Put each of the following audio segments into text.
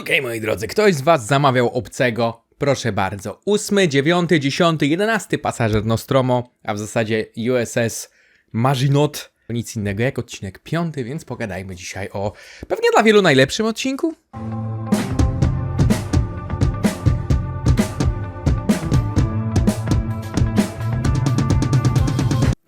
Okej, moi drodzy, ktoś z was zamawiał obcego? Proszę bardzo. Ósmy, dziewiąty, dziesiąty, jedenasty pasażer Nostromo, a w zasadzie USS Maginot. Nic innego jak odcinek piąty, więc pogadajmy dzisiaj o pewnie dla wielu najlepszym odcinku.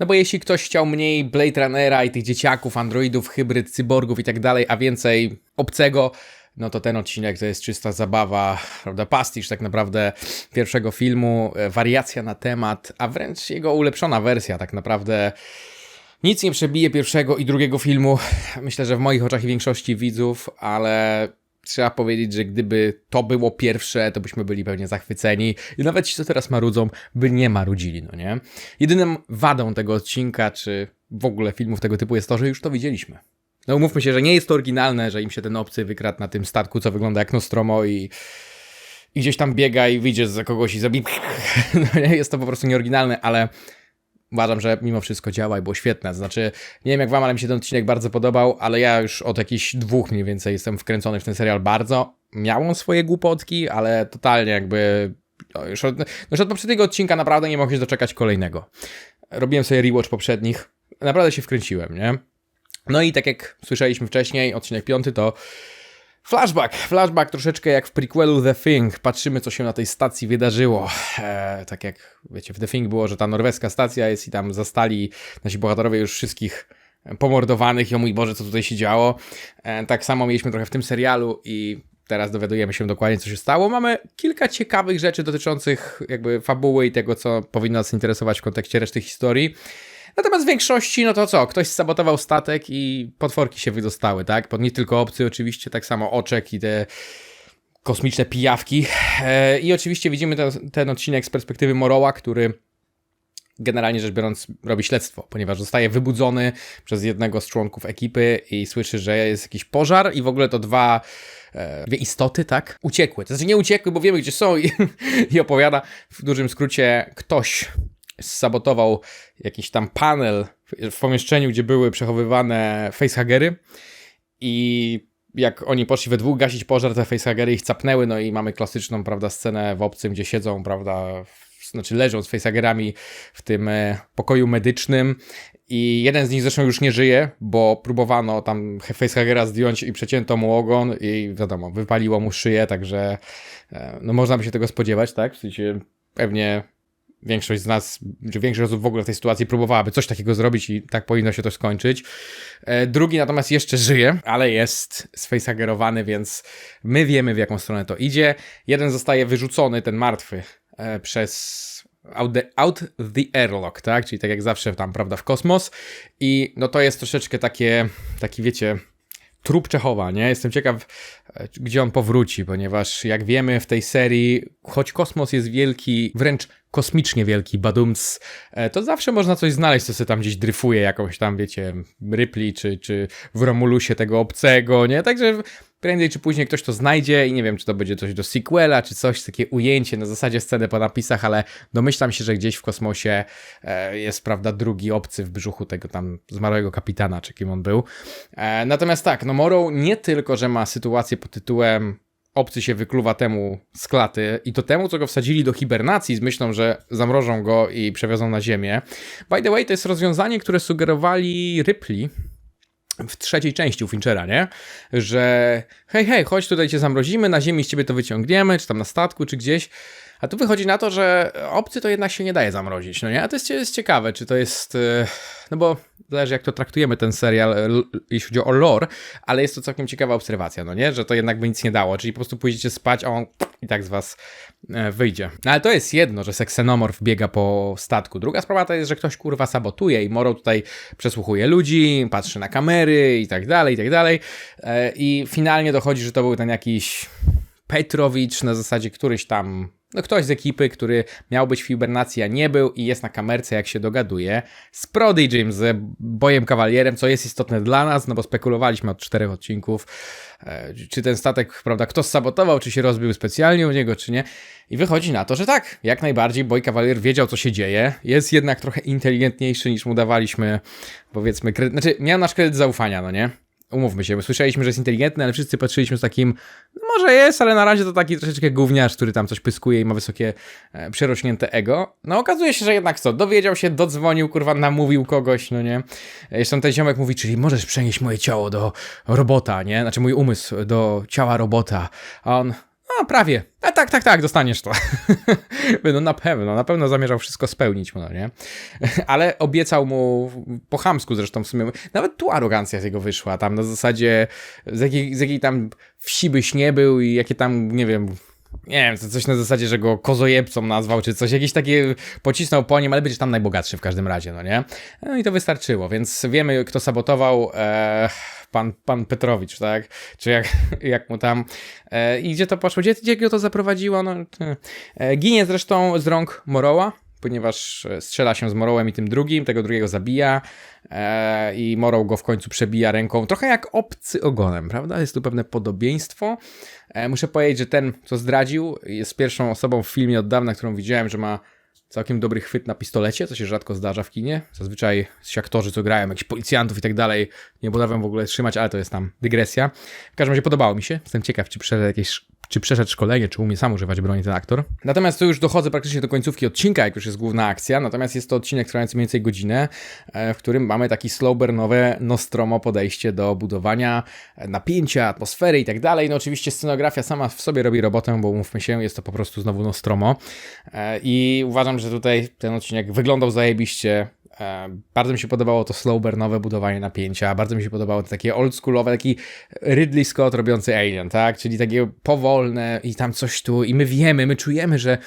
No bo jeśli ktoś chciał mniej Blade Runnera i tych dzieciaków, androidów, hybryd, cyborgów i tak dalej, a więcej obcego, no to ten odcinek to jest czysta zabawa, prawda, pastisz tak naprawdę pierwszego filmu, e, wariacja na temat, a wręcz jego ulepszona wersja tak naprawdę. Nic nie przebije pierwszego i drugiego filmu, myślę, że w moich oczach i większości widzów, ale trzeba powiedzieć, że gdyby to było pierwsze, to byśmy byli pewnie zachwyceni i nawet ci, co teraz marudzą, by nie marudzili, no nie? Jedyną wadą tego odcinka, czy w ogóle filmów tego typu jest to, że już to widzieliśmy. No umówmy się, że nie jest to oryginalne, że im się ten obcy wykradł na tym statku, co wygląda jak Nostromo i, i gdzieś tam biega i wyjdzie za kogoś i zabije. No, jest to po prostu nieoryginalne, ale uważam, że mimo wszystko działa i było świetne. Znaczy, nie wiem jak wam, ale mi się ten odcinek bardzo podobał, ale ja już od jakichś dwóch mniej więcej jestem wkręcony w ten serial bardzo. Miał on swoje głupotki, ale totalnie jakby no już, od, no już od poprzedniego odcinka naprawdę nie mogę się doczekać kolejnego. Robiłem sobie rewatch poprzednich, naprawdę się wkręciłem, nie? No i tak jak słyszeliśmy wcześniej, odcinek piąty to Flashback, flashback troszeczkę jak w prequelu The Thing. Patrzymy, co się na tej stacji wydarzyło. E, tak jak wiecie, w The Thing było, że ta norweska stacja jest i tam zastali nasi bohaterowie już wszystkich pomordowanych i o mój Boże, co tutaj się działo. E, tak samo mieliśmy trochę w tym serialu i teraz dowiadujemy się dokładnie, co się stało. Mamy kilka ciekawych rzeczy dotyczących jakby fabuły i tego, co powinno nas interesować w kontekście reszty historii. Natomiast w większości, no to co, ktoś sabotował statek i potworki się wydostały, tak? Nie tylko obcy oczywiście, tak samo oczek i te kosmiczne pijawki. E, I oczywiście widzimy ten, ten odcinek z perspektywy Moroła, który generalnie rzecz biorąc robi śledztwo, ponieważ zostaje wybudzony przez jednego z członków ekipy i słyszy, że jest jakiś pożar i w ogóle to dwa e, dwie istoty, tak? Uciekły. To znaczy nie uciekły, bo wiemy gdzie są i, i opowiada w dużym skrócie ktoś sabotował jakiś tam panel w pomieszczeniu, gdzie były przechowywane facehagery. I jak oni poszli we dwóch gasić pożar, te facehagery ich capnęły, no i mamy klasyczną, prawda, scenę w obcym, gdzie siedzą, prawda, znaczy leżą z facehagerami w tym e, pokoju medycznym. I jeden z nich zresztą już nie żyje, bo próbowano tam facehagera zdjąć i przecięto mu ogon i wiadomo, wypaliło mu szyję, także e, no można by się tego spodziewać, tak, w sensie pewnie większość z nas, czy większość osób w ogóle w tej sytuacji próbowałaby coś takiego zrobić i tak powinno się to skończyć. E, drugi natomiast jeszcze żyje, ale jest sfacehagerowany, więc my wiemy w jaką stronę to idzie. Jeden zostaje wyrzucony, ten martwy, e, przez out the, out the airlock, tak? Czyli tak jak zawsze tam, prawda, w kosmos. I no to jest troszeczkę takie, taki wiecie, trup Czechowa, nie? Jestem ciekaw, e, gdzie on powróci, ponieważ jak wiemy w tej serii, choć kosmos jest wielki, wręcz kosmicznie wielki badumc, e, to zawsze można coś znaleźć, co sobie tam gdzieś dryfuje, jakąś tam, wiecie, Ripley, czy, czy w Romulusie tego obcego, nie? Także prędzej czy później ktoś to znajdzie i nie wiem, czy to będzie coś do sequela, czy coś, takie ujęcie na zasadzie sceny po napisach, ale domyślam się, że gdzieś w kosmosie e, jest, prawda, drugi obcy w brzuchu tego tam zmarłego kapitana, czy kim on był. E, natomiast tak, no Morrow nie tylko, że ma sytuację pod tytułem obcy się wykluwa temu z klaty i to temu, co go wsadzili do hibernacji z myślą, że zamrożą go i przewiozą na ziemię. By the way, to jest rozwiązanie, które sugerowali Ripley w trzeciej części u Finchera, nie? Że hej, hej, chodź tutaj cię zamrozimy, na ziemi z ciebie to wyciągniemy, czy tam na statku, czy gdzieś. A tu wychodzi na to, że obcy to jednak się nie daje zamrozić, no nie? A to jest, jest ciekawe, czy to jest... E, no bo zależy jak to traktujemy ten serial, jeśli chodzi o lore, ale jest to całkiem ciekawa obserwacja, no nie? Że to jednak by nic nie dało, czyli po prostu pójdziecie spać, a on i tak z was e, wyjdzie. No ale to jest jedno, że seksenomorf biega po statku. Druga sprawa to jest, że ktoś kurwa sabotuje i Moro tutaj przesłuchuje ludzi, patrzy na kamery i tak dalej, i tak dalej. E, I finalnie dochodzi, że to był ten jakiś Petrowicz na zasadzie któryś tam no ktoś z ekipy, który miał być w hibernacji, a nie był i jest na kamerce, jak się dogaduje, z Prodigym, z Bojem Kawalierem, co jest istotne dla nas, no bo spekulowaliśmy od czterech odcinków, e, czy ten statek, prawda, kto sabotował, czy się rozbił specjalnie u niego, czy nie. I wychodzi na to, że tak, jak najbardziej Boy Kawalier wiedział, co się dzieje, jest jednak trochę inteligentniejszy niż mu dawaliśmy, powiedzmy, kredyt, znaczy miał nasz kredyt zaufania, no nie? umówmy się, słyszeliśmy, że jest inteligentny, ale wszyscy patrzyliśmy z takim, może jest, ale na razie to taki troszeczkę gówniarz, który tam coś pyskuje i ma wysokie, e, przerośnięte ego. No okazuje się, że jednak co, dowiedział się, dodzwonił, kurwa, namówił kogoś, no nie. E, Jeszcze ten ziomek mówi, czyli możesz przenieść moje ciało do robota, nie? Znaczy mój umysł do ciała robota. A on, no prawie. A tak, tak, tak, dostaniesz to. no na pewno, na pewno zamierzał wszystko spełnić, no nie? Ale obiecał mu po chamsku zresztą w sumie. Nawet tu arogancja z jego wyszła. Tam na zasadzie z jakiej, z jakiej tam wsi byś nie był i jakie tam, nie wiem, nie wiem, coś na zasadzie, że go kozojebcą nazwał, czy coś, jakieś takie pocisnął po nim, ale będziesz tam najbogatszy w każdym razie, no nie? No i to wystarczyło, więc wiemy, kto sabotował, e, pan, pan Petrowicz, tak? Czy jak, jak mu tam, e, i gdzie to poszło, gdzie, gdzie go to zaprowadziło, no, e, ginie zresztą z rąk Moroła, ponieważ e, strzela się z Morołem i tym drugim, tego drugiego zabija e, i Moroł go w końcu przebija ręką, trochę jak obcy ogonem, prawda? Jest tu pewne podobieństwo. E, muszę powiedzieć, że ten, co zdradził, jest pierwszą osobą w filmie od dawna, którą widziałem, że ma całkiem dobry chwyt na pistolecie, co się rzadko zdarza w kinie. Zazwyczaj ci aktorzy, co grają, jakichś policjantów i tak dalej, nie potrafią w ogóle trzymać, ale to jest tam dygresja. W każdym razie podobało mi się. Jestem ciekaw, czy przeszedł jakieś czy przeszedł szkolenie, czy umie sam używać broni ten aktor. Natomiast tu już dochodzę praktycznie do końcówki odcinka, jak już jest główna akcja, natomiast jest to odcinek trwający mniej więcej godzinę, e, w którym mamy taki slow burnowe Nostromo podejście do budowania e, napięcia, atmosfery i tak dalej. No oczywiście scenografia sama w sobie robi robotę, bo umówmy się, jest to po prostu znowu Nostromo E, i uważam, że tutaj ten odcinek wyglądał zajebiście, Bardzo mi się podobało to slow burnowe budowanie napięcia, bardzo mi się podobało to takie oldschoolowe, taki Ridley Scott robiący Alien, tak? Czyli takie powolne i tam coś tu i my wiemy, my czujemy, że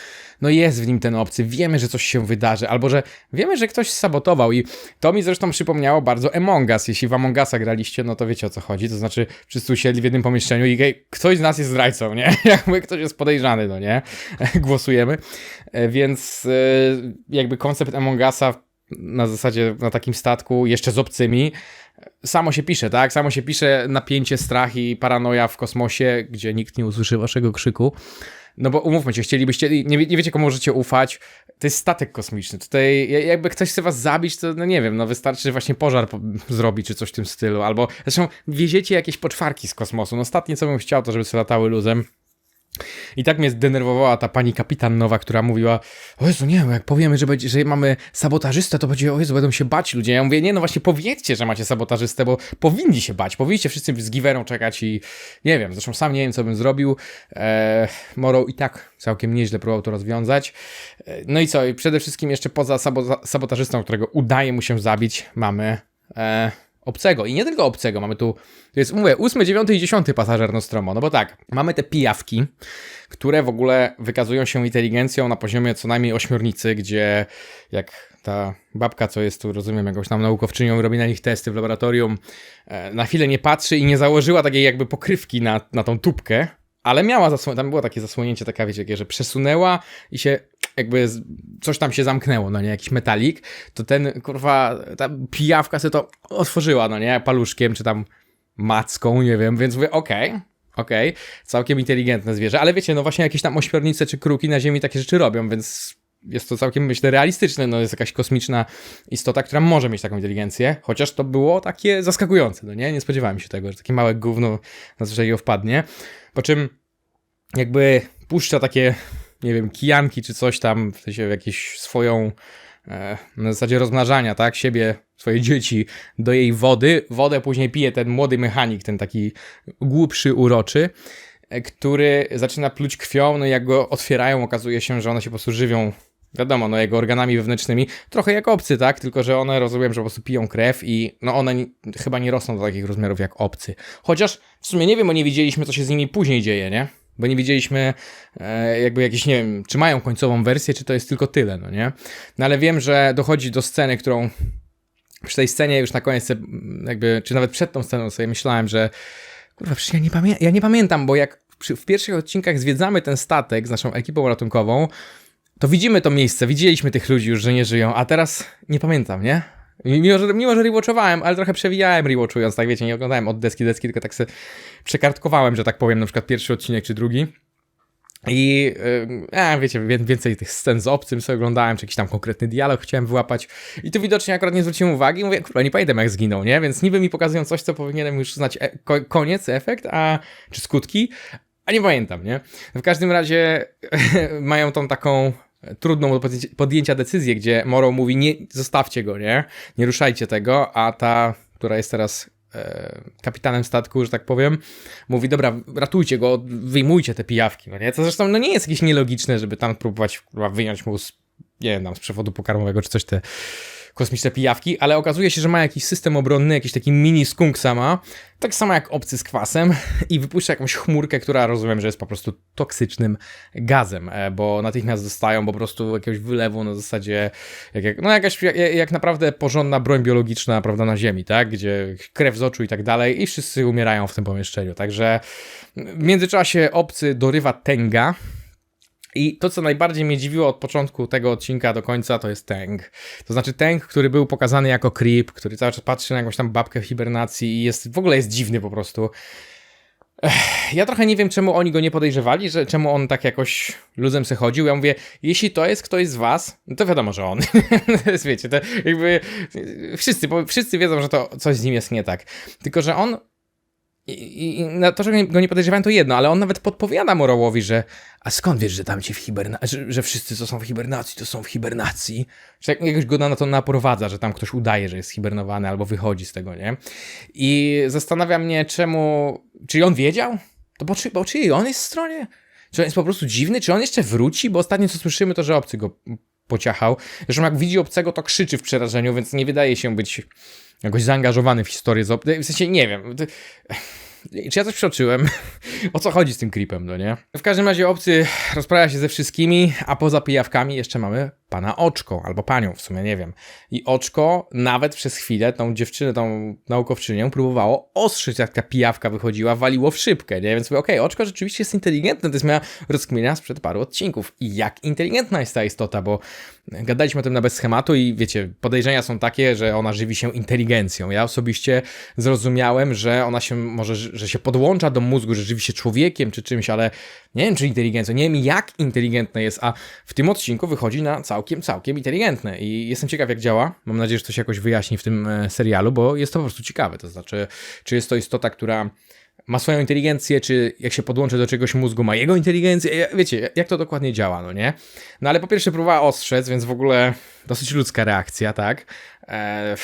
no jest w nim ten obcy, wiemy, że coś się wydarzy, albo że wiemy, że ktoś sabotował i to mi zresztą przypomniało bardzo Among Us. Jeśli w Among Usa graliście, no to wiecie o co chodzi, to znaczy wszyscy usiedli w jednym pomieszczeniu i hej, ktoś z nas jest zdrajcą, nie? Jakby ktoś jest podejrzany, no nie? Głosujemy. E, Więc e, jakby koncept Among Usa na zasadzie na takim statku, jeszcze z obcymi, samo się pisze, tak? Samo się pisze napięcie, strach i paranoja w kosmosie, gdzie nikt nie usłyszy waszego krzyku. No bo umówmy się, chcielibyście, nie, nie wiecie komu możecie ufać, to jest statek kosmiczny. Tutaj ja- jakby ktoś chce was zabić, to no nie wiem, no wystarczy właśnie pożar po- zrobić, czy coś w tym stylu, albo zresztą wieziecie jakieś poczwarki z kosmosu. No ostatnie co bym chciał, to żeby sobie latały luzem. I tak mnie zdenerwowała ta pani kapitan nowa, która mówiła, o Jezu, nie, jak powiemy, że, będzie, że mamy sabotażystę, to będzie, o Jezu, będą się bać ludzie. Ja mówię, nie, no właśnie powiedzcie, że macie sabotażystę, bo powinni się bać, powinniście wszyscy z giwerą czekać i nie wiem, zresztą sam nie wiem, co bym zrobił. Eee, Morrow i tak całkiem nieźle próbował to rozwiązać. E, No i co, i przede wszystkim jeszcze poza sabo- sabotażystą, którego udaje mu się zabić, mamy... E, obcego. I nie tylko obcego, mamy tu, to jest, mówię, ósmy, dziewiąty i dziesiąty pasażer Nostromo, no bo tak, mamy te pijawki, które w ogóle wykazują się inteligencją na poziomie co najmniej ośmiornicy, gdzie jak ta babka, co jest tu, rozumiem, jakąś tam naukowczynią, robi na nich testy w laboratorium, e, na chwilę nie patrzy i nie założyła takiej jakby pokrywki na, na tą tubkę, ale miała zasłonięcie, tam było takie zasłonięcie, taka wiecie, że przesunęła i się jakby coś tam się zamknęło, no nie, jakiś metalik, to ten, kurwa, ta pijawka sobie to otworzyła, no nie, paluszkiem, czy tam macką, nie wiem, więc mówię, okej, okej, całkiem inteligentne zwierzę, ale wiecie, no właśnie jakieś tam ośmiornice czy kruki na ziemi takie rzeczy robią, więc jest to całkiem, myślę, realistyczne, no jest jakaś kosmiczna istota, która może mieć taką inteligencję, chociaż to było takie zaskakujące, no nie, nie spodziewałem się tego, że takie małe gówno na coś takiego wpadnie, po czym jakby puszcza takie, nie wiem, kijanki czy coś tam, w sensie jakieś swoją, e, na zasadzie rozmnażania, tak, siebie, swoje dzieci do jej wody. Wodę później pije ten młody mechanik, ten taki głupszy, uroczy, e, który zaczyna pluć krwią, no i jak go otwierają, okazuje się, że one się po prostu żywią Wiadomo, no jego organami wewnętrznymi, trochę jak obcy, tak? Tylko, że one rozumiem, że po prostu piją krew i no one chyba nie rosną do takich rozmiarów jak obcy. Chociaż w sumie nie wiem, bo nie widzieliśmy, co się z nimi później dzieje, nie? Bo nie widzieliśmy e, jakby jakieś, nie wiem, czy mają końcową wersję, czy to jest tylko tyle, no nie? No ale wiem, że dochodzi do sceny, którą przy tej scenie już na koniec jakby, czy nawet przed tą sceną sobie myślałem, że kurwa, przecież ja nie, pamię- ja nie pamiętam, bo jak przy, w pierwszych odcinkach zwiedzamy ten statek z naszą ekipą ratunkową, to widzimy to miejsce, widzieliśmy tych ludzi już, że nie żyją, a teraz nie pamiętam, nie? Mimo, że, mimo, że rewatchowałem, ale trochę przewijałem rewatchując, tak wiecie, nie oglądałem od deski do deski, tylko tak sobie przekartkowałem, że tak powiem, na przykład pierwszy odcinek czy drugi. I e, wiecie, więcej tych scen z obcym sobie oglądałem, czy jakiś tam konkretny dialog chciałem wyłapać. I tu widocznie akurat nie zwróciłem uwagi. Mówię, kurwa, nie pamiętam jak zginął, nie? Więc niby mi pokazują coś, co powinienem już znać e ko koniec, efekt, a czy skutki, a nie pamiętam, nie? W każdym razie mają tą taką trudną do podjęcia decyzję, gdzie Morrow mówi, nie zostawcie go, nie? Nie ruszajcie tego, a ta, która jest teraz e, kapitanem statku, że tak powiem, mówi, dobra, ratujcie go, wyjmujcie te pijawki, no nie? To zresztą no nie jest jakieś nielogiczne, żeby tam próbować wyjąć mu z, nie wiem, z przewodu pokarmowego czy coś te kosmiczne pijawki, ale okazuje się, że ma jakiś system obronny, jakiś taki mini skunk sama, tak samo jak obcy z kwasem i wypuszcza jakąś chmurkę, która rozumiem, że jest po prostu toksycznym gazem, e, bo natychmiast dostają po prostu jakiegoś wylewu na zasadzie, jak, jak, no jakaś, jak, jak naprawdę porządna broń biologiczna, prawda, na ziemi, tak, gdzie krew z oczu i tak dalej i wszyscy umierają w tym pomieszczeniu, także w międzyczasie obcy dorywa Tenga, i to, co najbardziej mnie dziwiło od początku tego odcinka do końca, to jest Tang. To znaczy Tang, który był pokazany jako creep, który cały czas patrzy na jakąś tam babkę w hibernacji i jest, w ogóle jest dziwny po prostu. Ech, ja trochę nie wiem, czemu oni go nie podejrzewali, że czemu on tak jakoś luzem se chodził. Ja mówię, jeśli to jest ktoś z was, no to wiadomo, że on. wiecie, to jakby wszyscy, wszyscy wiedzą, że to coś z nim jest nie tak. Tylko, że on i, i to, że go nie podejrzewałem, to jedno, ale on nawet podpowiada Morołowi, że a skąd wiesz, że tam ci w hibernacji, że, że, wszyscy, co są w hibernacji, to są w hibernacji? Że jakoś go na to naprowadza, że tam ktoś udaje, że jest hibernowany albo wychodzi z tego, nie? I zastanawia mnie, czemu... Czy on wiedział? To po, czy, po czyjej on jest stronie? Czy on jest po prostu dziwny? Czy on jeszcze wróci? Bo ostatnio co słyszymy, to że obcy go pociachał. Zresztą jak widzi obcego, to krzyczy w przerażeniu, więc nie wydaje się być jakoś zaangażowany w historię z W sensie nie wiem. Czy ja coś przeoczyłem? o co chodzi z tym creepem, no nie? W każdym razie obcy rozprawia się ze wszystkimi, a poza pijawkami jeszcze mamy pana Oczko, albo panią w sumie, nie wiem. I Oczko nawet przez chwilę tą dziewczynę, tą naukowczynię próbowało ostrzyć, jak ta pijawka wychodziła, waliło w szybkę, nie? Więc mówię, okej, okay, Oczko rzeczywiście jest inteligentne, to jest miała rozkminia sprzed paru odcinków. I jak inteligentna jest ta istota, bo gadaliśmy o tym na bez schematu i wiecie, podejrzenia są takie, że ona żywi się inteligencją. Ja osobiście zrozumiałem, że ona się może, że się podłącza do mózgu, że żywi się człowiekiem czy czymś, ale nie wiem, czy inteligencją, nie wiem jak inteligentna jest, a w tym odcinku wychodzi na całkiem, całkiem inteligentne i jestem ciekaw jak działa. Mam nadzieję, że to się jakoś wyjaśni w tym e, serialu, bo jest to po prostu ciekawe. To znaczy, czy jest to istota, która ma swoją inteligencję, czy jak się podłączy do czegoś mózgu, ma jego inteligencję. Wiecie, jak to dokładnie działa, no nie? No ale po pierwsze próbowała ostrzec, więc w ogóle dosyć ludzka reakcja, tak? Eee,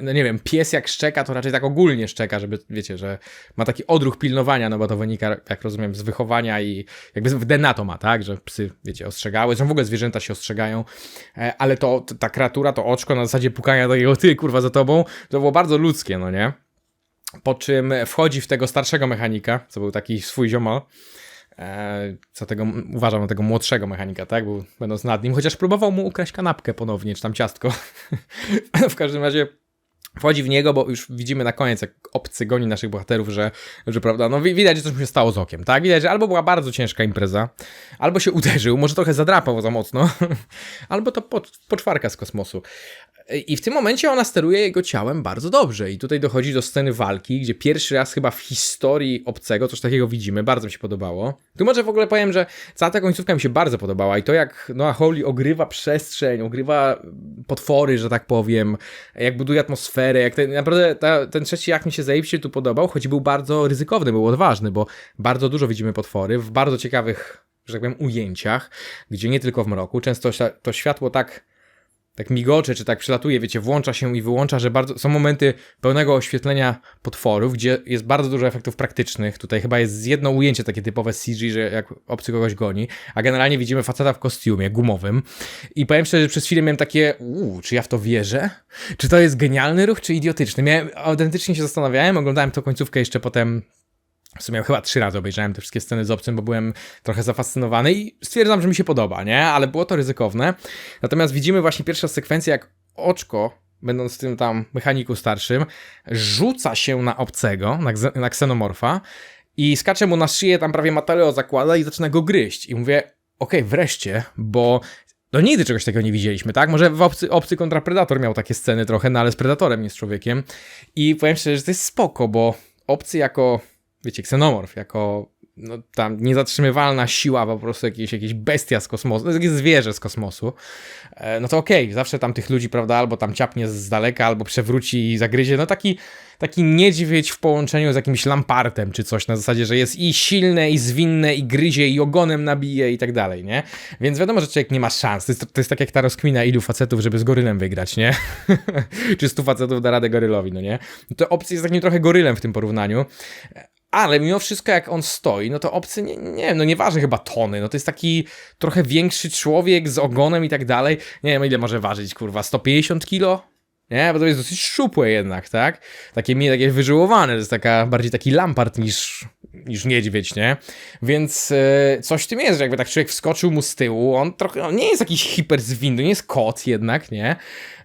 no nie wiem, pies jak szczeka, to raczej tak ogólnie szczeka, żeby, wiecie, że ma taki odruch pilnowania, no bo to wynika, jak rozumiem, z wychowania i jakby w DNA to ma, tak, że psy, wiecie, ostrzegały, że w ogóle zwierzęta się ostrzegają, e, ale to, ta kreatura, to oczko na zasadzie pukania takiego, ty, kurwa, za tobą, to było bardzo ludzkie, no nie? Po czym wchodzi w tego starszego mechanika, co był taki swój ziomal, e, co tego, uważam tego młodszego mechanika, tak, był, będąc nad nim, chociaż próbował mu ukraść kanapkę ponownie, czy tam ciastko. w każdym razie Wchodzi w niego, bo już widzimy na koniec, jak obcy goni naszych bohaterów, że, że prawda, no widać, że coś mu się stało z okiem, tak? Widać, że albo była bardzo ciężka impreza, albo się uderzył, może trochę zadrapał za mocno, albo to poczwarka z kosmosu. I w tym momencie ona steruje jego ciałem bardzo dobrze. I tutaj dochodzi do sceny walki, gdzie pierwszy raz chyba w historii obcego coś takiego widzimy. Bardzo mi się podobało. Tu może w ogóle powiem, że cała ta końcówka mi się bardzo podobała. I to jak Noah Hawley ogrywa przestrzeń, ogrywa potwory, że tak powiem, jak buduje atmosferę, jak ten, naprawdę ta, ten trzeci jak mi się zajebiście tu podobał, choć był bardzo ryzykowny, był odważny, bo bardzo dużo widzimy potwory w bardzo ciekawych, że tak powiem, ujęciach, gdzie nie tylko w mroku. Często to światło tak tak migocze, czy tak przelatuje, wiecie, włącza się i wyłącza, że bardzo, są momenty pełnego oświetlenia potworów, gdzie jest bardzo dużo efektów praktycznych. Tutaj chyba jest jedno ujęcie takie typowe CG, że jak obcy kogoś goni, a generalnie widzimy faceta w kostiumie gumowym. I powiem szczerze, że przez chwilę miałem takie, uuu, czy ja w to wierzę? Czy to jest genialny ruch, czy idiotyczny? Miałem, autentycznie się zastanawiałem, oglądałem tę końcówkę jeszcze potem w sumie chyba trzy razy obejrzałem te wszystkie sceny z obcym, bo byłem trochę zafascynowany i stwierdzam, że mi się podoba, nie? Ale było to ryzykowne. Natomiast widzimy właśnie pierwszą sekwencję, jak oczko, będąc tym tam mechaniku starszym, rzuca się na obcego, na, na ksenomorfa i skacze mu na szyję, tam prawie materiał zakłada i zaczyna go gryźć. I mówię, okej, okay, wreszcie, bo no nigdy czegoś takiego nie widzieliśmy, tak? Może w obcy, obcy kontra Predator miał takie sceny trochę, no ale z Predatorem, nie z człowiekiem. I powiem szczerze, że to jest spoko, bo obcy jako wiecie, ksenomorf, jako no, tam niezatrzymywalna siła, po prostu jakieś, jakieś bestia z kosmosu, no, jakieś zwierzę z kosmosu, e, no to okej, okay, zawsze tam tych ludzi, prawda, albo tam ciapnie z daleka, albo przewróci i zagryzie, no taki, taki niedźwiedź w połączeniu z jakimś lampartem czy coś, na zasadzie, że jest i silne, i zwinne, i gryzie, i ogonem nabije i tak dalej, nie? Więc wiadomo, że człowiek nie ma szans, to jest, to jest tak jak ta rozkmina ilu facetów, żeby z gorylem wygrać, nie? czy stu facetów da radę gorylowi, no nie? To opcja jest takim trochę gorylem w tym porównaniu, ale mimo wszystko, jak on stoi, no to obcy, nie, nie no nie waży chyba tony, no to jest taki trochę większy człowiek z ogonem i tak dalej. Nie wiem, ile może ważyć, kurwa, 150 kilo? Nie, bo to jest dosyć szczupłe jednak, tak? Takie mi takie wyżyłowane, to jest taka, bardziej taki lampart niż, niż niedźwiedź, nie? Więc e, coś w tym jest, że jakby tak człowiek wskoczył mu z tyłu, on trochę, on nie jest jakiś hiper zwinny, nie jest kot jednak, nie?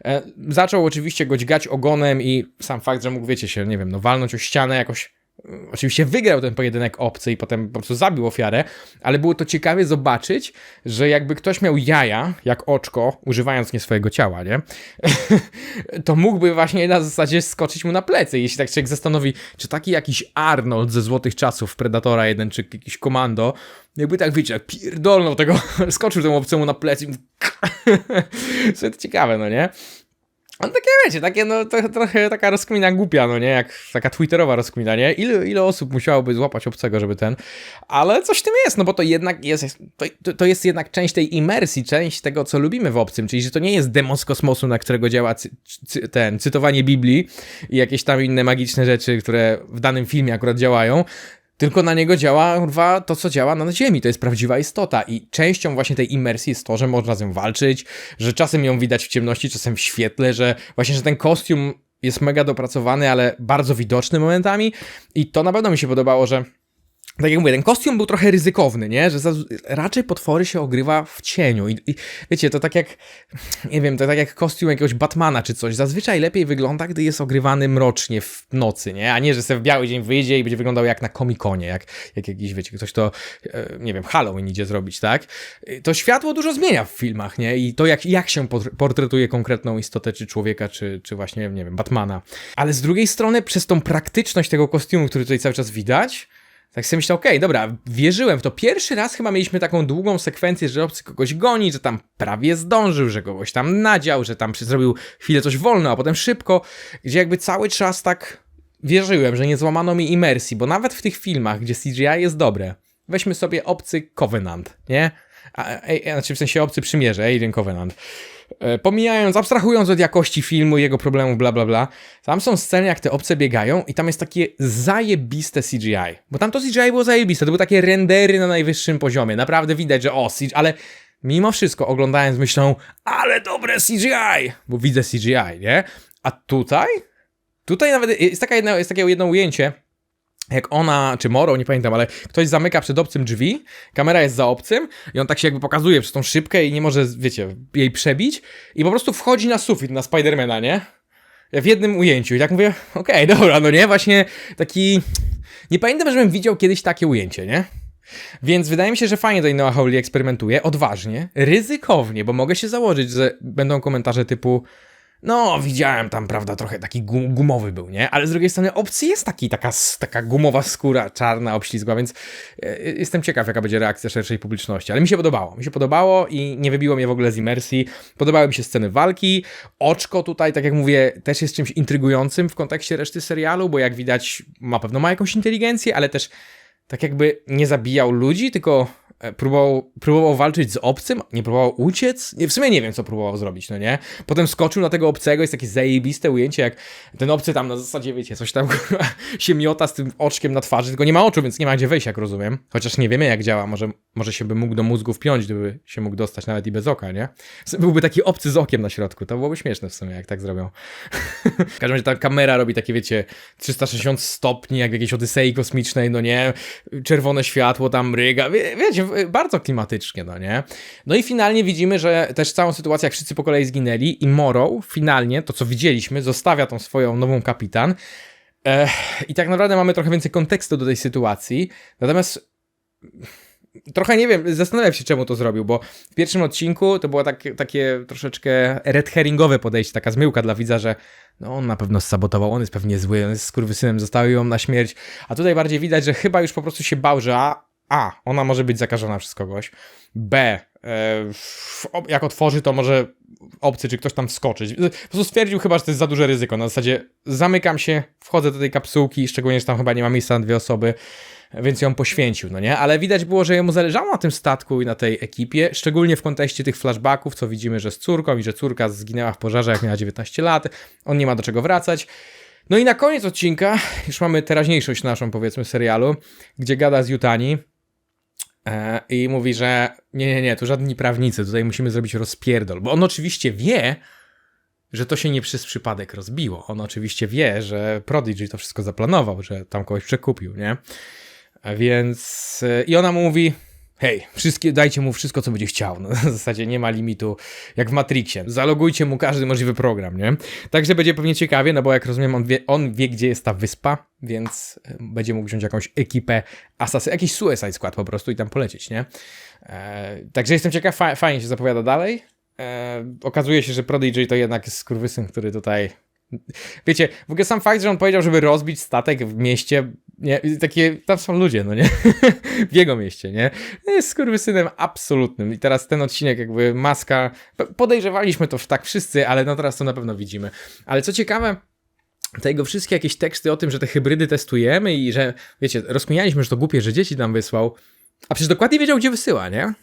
E, zaczął oczywiście go dźgać ogonem i sam fakt, że mógł, wiecie się, nie wiem, no walnąć o ścianę jakoś Oczywiście wygrał ten pojedynek obcy i potem po prostu zabił ofiarę, ale było to ciekawie zobaczyć, że jakby ktoś miał jaja, jak oczko, używając nie swojego ciała, nie? to mógłby właśnie na zasadzie skoczyć mu na plecy. Jeśli tak człowiek zastanowi, czy taki jakiś Arnold ze złotych czasów Predatora 1, czy jakiś komando, jakby tak wiecie, jak pierdolnął tego, skoczył temu obcemu na plecy i to ciekawe, no nie? No takie wiecie, takie no to, trochę taka rozkmina głupia, no nie, jak taka twitterowa rozkmina, nie? Ile, ile osób musiałoby złapać obcego, żeby ten, ale coś w tym jest, no bo to jednak jest, to, to jest jednak część tej imersji, część tego, co lubimy w obcym, czyli że to nie jest demo z kosmosu, na którego działa cy, cy, ten, cytowanie Biblii i jakieś tam inne magiczne rzeczy, które w danym filmie akurat działają, tylko na niego działa kurwa, to, co działa na Ziemi. To jest prawdziwa istota. I częścią właśnie tej imersji jest to, że można z nią walczyć, że czasem ją widać w ciemności, czasem w świetle, że właśnie, że ten kostium jest mega dopracowany, ale bardzo widoczny momentami. I to na pewno mi się podobało, że tak jak mówię, ten kostium był trochę ryzykowny, nie? Że raczej potwory się ogrywa w cieniu. I, I, wiecie, to tak jak, nie wiem, to tak jak kostium jakiegoś Batmana czy coś. Zazwyczaj lepiej wygląda, gdy jest ogrywany mrocznie w nocy, nie? A nie, że sobie w biały dzień wyjdzie i będzie wyglądał jak na komikonie, jak, jak jakiś, wiecie, ktoś to, e, nie wiem, Halloween idzie zrobić, tak? To światło dużo zmienia w filmach, nie? I to jak, jak się portretuje konkretną istotę, czy człowieka, czy, czy właśnie, nie wiem, Batmana. Ale z drugiej strony, przez tą praktyczność tego kostiumu, który tutaj cały czas widać, tak sobie myślę, okej, okay, dobra, wierzyłem w to. Pierwszy raz chyba mieliśmy taką długą sekwencję, że obcy kogoś goni, że tam prawie zdążył, że kogoś tam nadział, że tam zrobił chwilę coś wolno, a potem szybko, gdzie jakby cały czas tak wierzyłem, że nie złamano mi imersji, bo nawet w tych filmach, gdzie CGI jest dobre, weźmy sobie obcy Covenant, nie? A, a, a, znaczy w sensie obcy przymierze, Alien Covenant. E, pomijając, abstrahując od jakości filmu, jego problemów, bla bla bla, tam są sceny, jak te obce biegają i tam jest takie zajebiste CGI. Bo tam to CGI było zajebiste, to były takie rendery na najwyższym poziomie. Naprawdę widać, że o, CGI, ale mimo wszystko oglądając myślą, ale dobre CGI, bo widzę CGI, nie? A tutaj? Tutaj nawet jest, taka jedna, jest takie jedno ujęcie, jak ona, czy Moro, nie pamiętam, ale ktoś zamyka przed obcym drzwi, kamera jest za obcym i on tak się jakby pokazuje przez tą szybkę i nie może, wiecie, jej przebić i po prostu wchodzi na sufit na Spidermana, nie? W jednym ujęciu i tak mówię, okej, okay, dobra, no nie, właśnie taki... Nie pamiętam, żebym widział kiedyś takie ujęcie, nie? Więc wydaje mi się, że fajnie tutaj Noah Hawley eksperymentuje, odważnie, ryzykownie, bo mogę się założyć, że będą komentarze typu no, widziałem tam, prawda, trochę taki gumowy był, nie? Ale z drugiej strony opcji jest taki, taka, taka gumowa skóra, czarna, obślizgła, więc e, jestem ciekaw, jaka będzie reakcja szerszej publiczności. Ale mi się podobało, mi się podobało i nie wybiło mnie w ogóle z imersji. Podobały mi się sceny walki. Oczko tutaj, tak jak mówię, też jest czymś intrygującym w kontekście reszty serialu, bo jak widać, ma pewno ma jakąś inteligencję, ale też tak jakby nie zabijał ludzi, tylko E, próbował, próbował walczyć z obcym, nie próbował uciec, nie, w sumie nie wiem, co próbował zrobić, no nie? Potem skoczył na tego obcego, jest takie zajebiste ujęcie, jak ten obcy tam na zasadzie, wiecie, coś tam się miota z tym oczkiem na twarzy, tylko nie ma oczu, więc nie ma gdzie wejść, jak rozumiem. Chociaż nie wiemy, jak działa, może, może się by mógł do mózgu wpiąć, gdyby się mógł dostać nawet i bez oka, nie? Byłby taki obcy z okiem na środku, to byłoby śmieszne w sumie, jak tak zrobią. w każdym razie ta kamera robi takie, wiecie, 360 stopni, jak w jakiejś Odysei kosmicznej, no nie? Czerwone światło tam ryga, wie, wiecie, bardzo klimatycznie, no nie? No i finalnie widzimy, że też całą sytuację, jak wszyscy po kolei zginęli i Morrow finalnie, to co widzieliśmy, zostawia tą swoją nową kapitan. I tak naprawdę mamy trochę więcej kontekstu do tej sytuacji, natomiast trochę nie wiem, zastanawiam się czemu to zrobił, bo w pierwszym odcinku to było tak, takie troszeczkę red herringowe podejście, taka zmyłka dla widza, że no on na pewno sabotował, on jest pewnie zły, on jest skurwysynem, zostawił ją na śmierć, a tutaj bardziej widać, że chyba już po prostu się bał, że a, a ona może być zakażona przez kogoś, b, e, jak otworzy, to może obcy czy ktoś tam wskoczyć. Po prostu stwierdził chyba, że to jest za duże ryzyko. Na zasadzie zamykam się, wchodzę do tej kapsułki, szczególnie, że tam chyba nie ma miejsca na dwie osoby, więc ją poświęcił, no nie? Ale widać było, że jemu zależało na tym statku i na tej ekipie, szczególnie w kontekście tych flashbacków, co widzimy, że z córką i że córka zginęła w pożarze, jak miała 19 lat, on nie ma do czego wracać. No i na koniec odcinka, już mamy teraźniejszość naszą, powiedzmy, serialu, gdzie gada z Jutani, I mówi, że nie, nie, nie, tu żadni prawnicy, tutaj musimy zrobić rozpierdol. Bo on oczywiście wie, że to się nie przez przypadek rozbiło. On oczywiście wie, że Prodigy to wszystko zaplanował, że tam kogoś przekupił, nie? Więc. e, I ona mówi. Hej, wszystkie, dajcie mu wszystko, co będzie chciał. No, w zasadzie nie ma limitu, jak w Matrixie. Zalogujcie mu każdy możliwy program, nie? Także będzie pewnie ciekawie, no bo jak rozumiem, on wie, on wie gdzie jest ta wyspa, więc e, będzie mógł wziąć jakąś ekipę asasy, jakiś Suicide Squad po prostu i tam polecieć, nie? E, także jestem ciekaw, fa fajnie się zapowiada dalej. E, okazuje się, że Prodigy to jednak jest skurwysyn, który tutaj... Wiecie, w ogóle sam fakt, że on powiedział, żeby rozbić statek w mieście, nie, takie, tam są ludzie, no nie? w jego mieście, nie? Jest skurwysynem absolutnym. I teraz ten odcinek jakby maska, podejrzewaliśmy to tak wszyscy, ale no teraz to na pewno widzimy. Ale co ciekawe, te jego wszystkie jakieś teksty o tym, że te hybrydy testujemy i że, wiecie, rozkminialiśmy, że to głupie, że dzieci tam wysłał, a przecież dokładnie wiedział, gdzie wysyła, nie?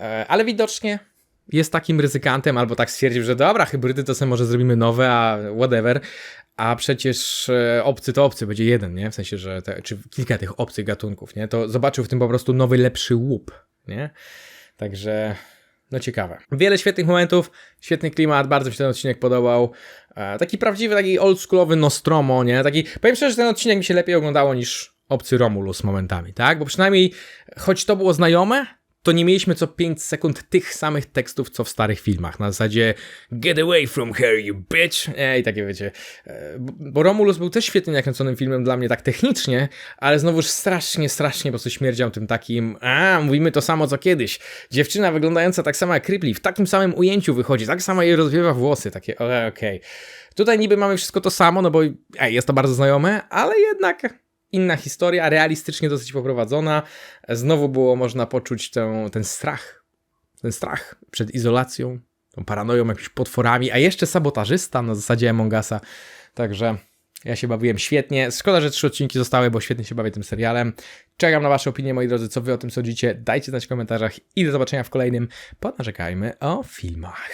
E, Ale widocznie jest takim ryzykantem, albo tak stwierdził, że dobra, hybrydy to sobie może zrobimy nowe, a whatever, a przecież e, obcy to obcy, będzie jeden, nie? W sensie, że te, czy kilka tych obcych gatunków, nie? To zobaczył w tym po prostu nowy, lepszy łup, nie? Także no ciekawe. Wiele świetnych momentów, świetny klimat, bardzo mi się ten odcinek podobał. E, taki prawdziwy, taki oldschoolowy Nostromo, nie? Taki, powiem szczerze, że ten odcinek mi się lepiej oglądało niż Obcy Romulus momentami, tak? Bo przynajmniej, choć to było znajome, to nie mieliśmy co 5 sekund tych samych tekstów, co w starych filmach. Na zasadzie get away from her, you bitch! E, I takie wiecie. E, bo- Romulus był też świetnie nakręconym filmem dla mnie tak technicznie, ale znowuż strasznie, strasznie po prostu śmierdział tym takim a, mówimy to samo co kiedyś. Dziewczyna wyglądająca tak samo jak Ripley, w takim samym ujęciu wychodzi, tak samo jej rozwiewa włosy, takie okej. Tutaj niby mamy wszystko to samo, no bo ej, jest to bardzo znajome, ale jednak inna historia, realistycznie dosyć poprowadzona. Znowu było można poczuć ten strach, ten strach przed izolacją, tą paranoją, jakimiś potworami, a jeszcze sabotażysta na zasadzie Among Usa. Także ja się bawiłem świetnie. Szkoda, że trzy odcinki zostały, bo świetnie się bawię tym serialem. Czekam na wasze opinie, moi drodzy, co wy o tym sądzicie. Dajcie znać w komentarzach i do zobaczenia w kolejnym Ponarzekajmy o filmach.